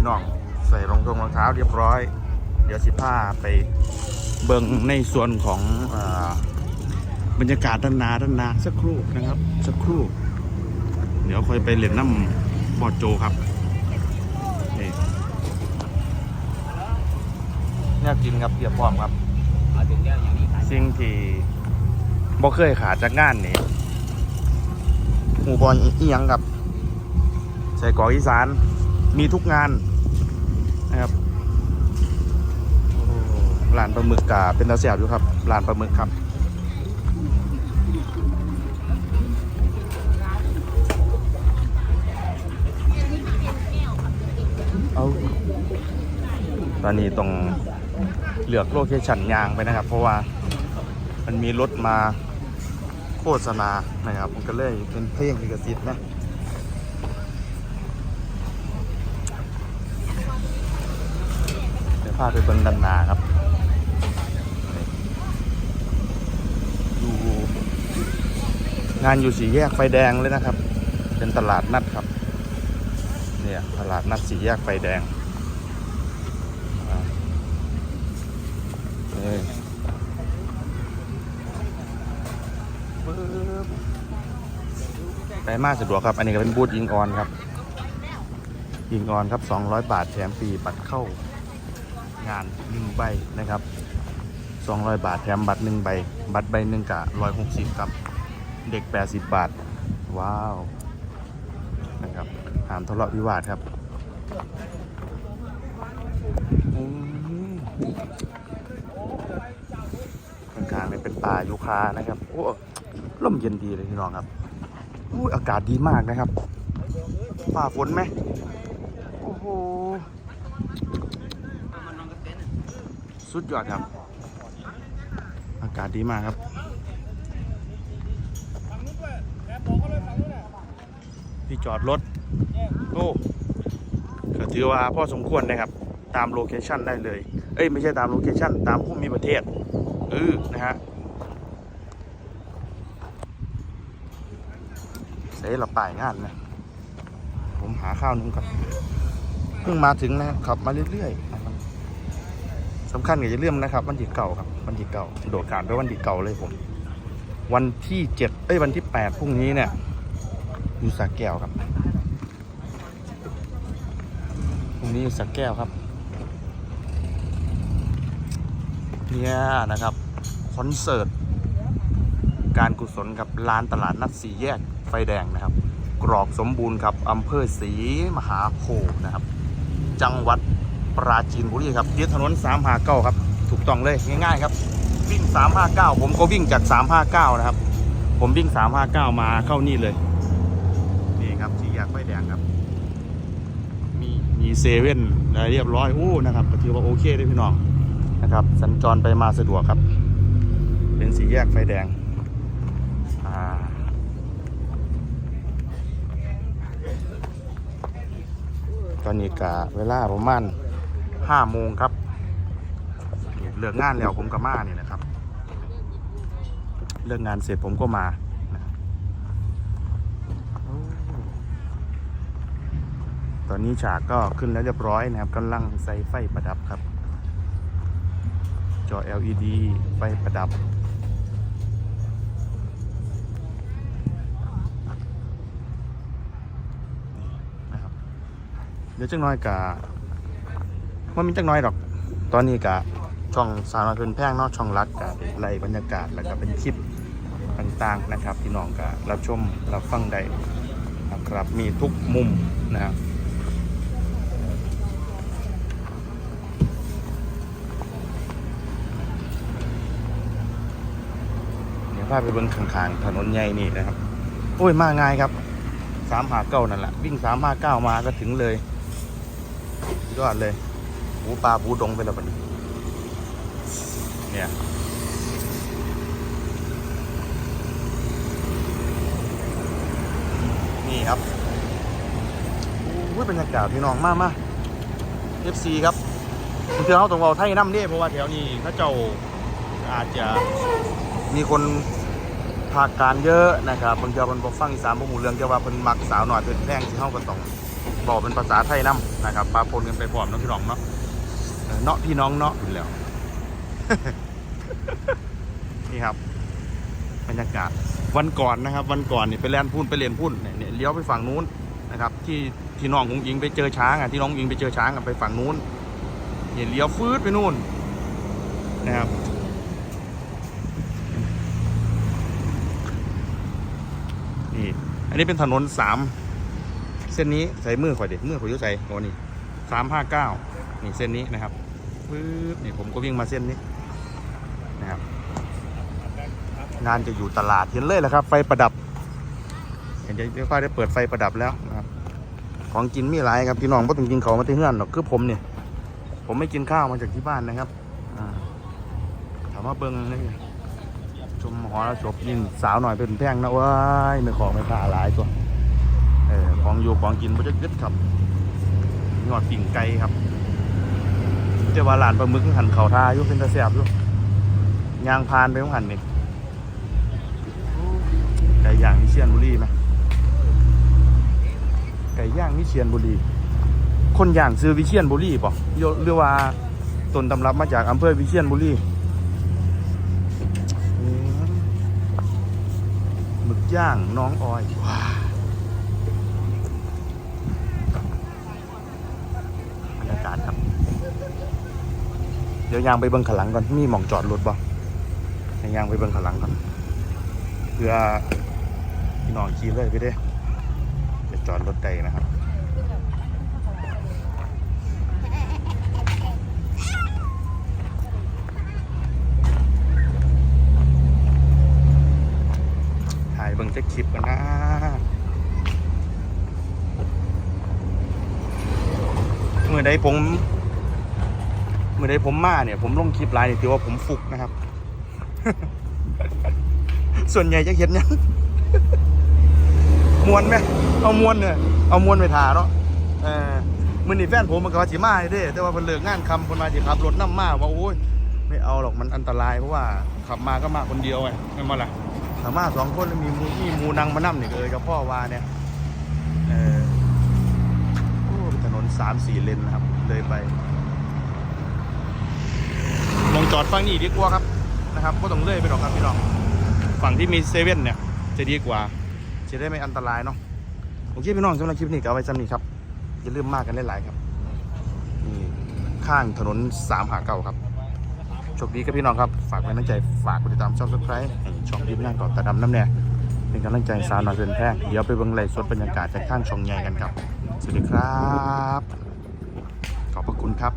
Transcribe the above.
พี่น้อง ใส่รองทงรองเท้าเรียบร้อย เดี๋ยวสิผ้าไปเบิ่งในส่วนของอาบรรยากาศด้านหนาด้านหนาสักครู่นะครับ สักครู่ เดี๋ยวค่อยไปเล่นน้ำบอดโจครับนี่เนี่ยกินครับเตรียมพร้อมครับเอาถึงแล้วอย่างนี้ขายสิ่งที่บ่เคยขาดจากงานนี่หมูบอลอีหยังกับใส่กรอกอีสาน มีทุกงานนะครับโอ้ร้านปลาหมึกกาเป็นตาเสียบอยู่ครับร้านปลาหมึกครับเอาตอนนี้ต้องเลือกโลเคชั่นยางไปนะครับ เพราะว่ามันมีรถมาโฆษณานะครับ มันก็เลยเป็นเพลงลิขสิทธิ์นะ เดี๋ยวพาไปเบิ่งดันนาครับนี่อยู่งานอยู่สี่แยกไฟแดงเลยนะครับ เป็นตลาดนัดครับ เนี่ยตลาดนัดสี่แยกไฟแดงอ่านี่ปึ๊บไปมาสะดวกครับ อันนี้ก็เป็นบูธยิงออนครับ ยิงออนครับ 200 บาทแถมฟรีบัตรเข้า งาน1ใบนะครับ200 บาทแถมบัตร1ใบ บัตรใบหนึ่งกะ160ครับ เด็ก 80 บาท ว้าว นะครับหามทะเลาะวิวาทครับอืมข้างๆนี่เป็นป่ายูคานะครับ โอ้ลมเย็นดีเลยพี่น้องครับอู้อากาศดีมากนะครับฝ่าฝนไหม โอ้โห สุดยอดครับ อากาศดีมากครับที่จอดรถโอ้ก็ถือว่าพอสมควรนะครับ ตามโลเคชันได้เลย เอ้ยไม่ใช่ตามโลเคชันตามผู้มีประเทศเออนะฮะเสียหลับป่ายงานนะ ผมหาข้าวนึงก่อนเพิ่งมาถึงนะครับ ขับมาเรื่อยๆนะครับ สำคัญอย่าลืมนะครับ วันที่เก่าครับวันที่เก่าโดดการไปวันที่เก่าเลยผม วันที่เจ็ดเอ้ยวันที่แปดพรุ่งนี้เนี่ยอยู่สระแก้วครับตรงนี้อยู่สระแก้วครับเนี่ยนะครับคอนเสิร์ตการกุศลกับลานตลาดนัดสีแยกไฟแดงนะครับ กรอกสมบูรณ์ครับอำเภอศรีมหาโพธิ์นะครับ จังหวัด ปราจีนบุรีครับยึดถนน359ครับ ถูกต้องเลยง่ายๆครับ วิ่ง 359 ผมก็วิ่งจาก 359 นะครับ ผมวิ่ง 359 มาเข้านี่เลย นี่ครับสี่แยกไฟแดงครับ มีมีเซเว่นอะไรเรียบร้อยโอ้นะครับก็ถือว่าโอเคเลยพี่น้องนะครับ สัญจรไปมาสะดวกครับ เป็นสีแยกไฟแดงอ่าตอนนี้กะเวลาประมาณ ห้าโมงครับนี่เลิกงานแล้วผมก็มาเนี่ยนะครับ เลิกงานเสร็จผมก็มาตอนนี้ฉากก็ขึ้นแล้วเรียบร้อยนะครับกำลังใส่ไฟประดับครับ จอ LED ไฟประดับ นี่นะครับ เดี๋ยวจังน้อยกะ ว่ามีจังน้อยหรอก ตอนนี้กะช่องสาวน้อยเพิ่นแพงนอกช่องรักกะไล่บรรยากาศแล้วก็เป็นคลิปต่างๆนะครับพี่น้องกะรับชมรับฟังได้นะครับมีทุกมุมนะครับเดี๋ยวพาไปบิ่งข้างๆถนนใหญ่นี่นะครับ โอ้ย มาง่ายครับสามหาเก้านั่นแหละวิ่งสามห้าเก้ามาก็ถึงเลยยอดเลย หูปลาปูดงไปแล้วบัดนี้เนี่ยนี่ครับอู้ยบรรยากาศพี่น้องมากมา FC ครับเพื่อเขาตรงเราไทยน้ำเนี่ยเพราะว่าแถวนี้เขาเจ้าอาจจะมีคนภาคการเยอะนะครับบางทีมันบอกฟังอีสานบ่หูเรื่องเกี่ยวว่าเพิ่นมักสาวหน่อยเพิ่นแพงที่เฮาก็ต้องบอกเป็นภาษาไทยนํนะครับปาปนกันไปพร้อมน้องพี่น้องเนาะ เนาะพี่น้องเนาะอยู่แล้ว นี่ครับ บรรยากาศวันก่อนนะครับ วันก่อนนี่ไปแลนพูนไปเรียนพูนเนี่ยเนี่ยเลี้ยวไปฝั่งนู้นนะครับ ที่ที่น้องอุ้งอิงไปเจอช้างอะที่น้องอุ้งอิงไปเจอช้างอะไปฝั่งนู้นเนี่ยเลี้ยวฟืดไปนู่นนะครับนี่อันนี้เป็นถนนสามเส้นนี้ใส่มือข่อยเด็มือข่อยยุ่ใส่โอ้นี่สามห้าเก้า นี่เส้นนี้นะครับปึ๊บนี่ผมก็วิ่งมาเส้นนี้นะครับงานจะอยู่ตลาดเห็นเลยแหละครับ ไฟประดับ เห็นจะไม่ค่อยได้เปิดไฟประดับแล้วนะครับ ของกินมีหลายครับพี่น้องก็ต้องกินเขาวมาที่เฮือนหรอกคือผมเนี่ยผมไม่กินข้าวมาจากที่บ้านนะครับอ่าถามว่าเบิ้งนี่ชมหอระศพยิ่งสาวหน่อยเป็นแพงนะเว้ายไม่ของไม่ผ่าหลายตัวเออของอยู่ของกินมันจะยึดครับยอดปิ่งไก่ครับ เจ้าว่าหลานปลาหมึกหันเขาทาอยู่เป็นตะแสบอยู่ยางพานไปของหันนี่ไก่ย่างวิเชียนบุรีไหมไก่ย่างวิเชียนบุรี คนย่างซื้อวิเชียนบุรีป่ะหรือว่าต้นตำรับมาจากอำเภอวิเชียนบุรีอืมหมึกย่างน้องออยว้าวบรรยากาศครับ เดี๋ยวยางไปเบิ้งขางหลังก่อนมีหม่องจอดรถบ่ให้ยางไปเบิ้งขางหลังก่อนเพื่อพี่น้องขี่เลยไปเด้จะจอดรถได้นะครับถ่ายเบิ่งจะคลิปกันนะเมื่อใดผม มื่อใดผมมาเนี่ยผมลงคลิปไลน์เนี่ยถือว่าผมฟุกนะครับ ส่วนใหญ่จะเห็นยังมวนไหมเอามวนเนี่ยเอามวนไปถาเนาะเออมือนี่แฟนผมมันก็ว่าสิมาเด้แต่ว่าเพิ่นเลิกงานคำเพิ่นมาสิขับรถนำมากว่าโอ้ยไม่เอาหรอกมันอันตรายเพราะว่าขับมาก็มาคนเดียวไงไม่มาล่ะสามารถสองคนแล้วมีมูมีมูนังมานั่มนี่เออกับพ่อวาเนี่ยเออโอ้เป็นถนนสามสี่เลนนะครับเลยไป จอดฝั่งนี้ดีกว่าครับนะครับก็ต้องเลื่อยไปหรอกครับพี่น้องฝั่งที่มีเซเว่นเนี่ย จะดีกว่า จะได้ไม่อันตรายเนาะโอเคพี่น้องสำหรับคลิปนี้ก็เอาไว้จำนี้ครับอย่าลืมมากกันหลายๆครับนี่ข้างถนนสามหาเก่าครับโชคดีครับพี่น้องครับ ฝากไว้ในใจฝากกดติดตามช่องซับครต์ให้ช่องทีมงานก่อนตาดำน้ำแน่เป็นกำลังใจสาวน้อยเพื่อนแพงเดี๋ยวไปเบิ่งไลฟ์สดบรรยากาศจากข้างช่องใหญ่กันครับ สวัสดีครับ ขอบพระคุณครับ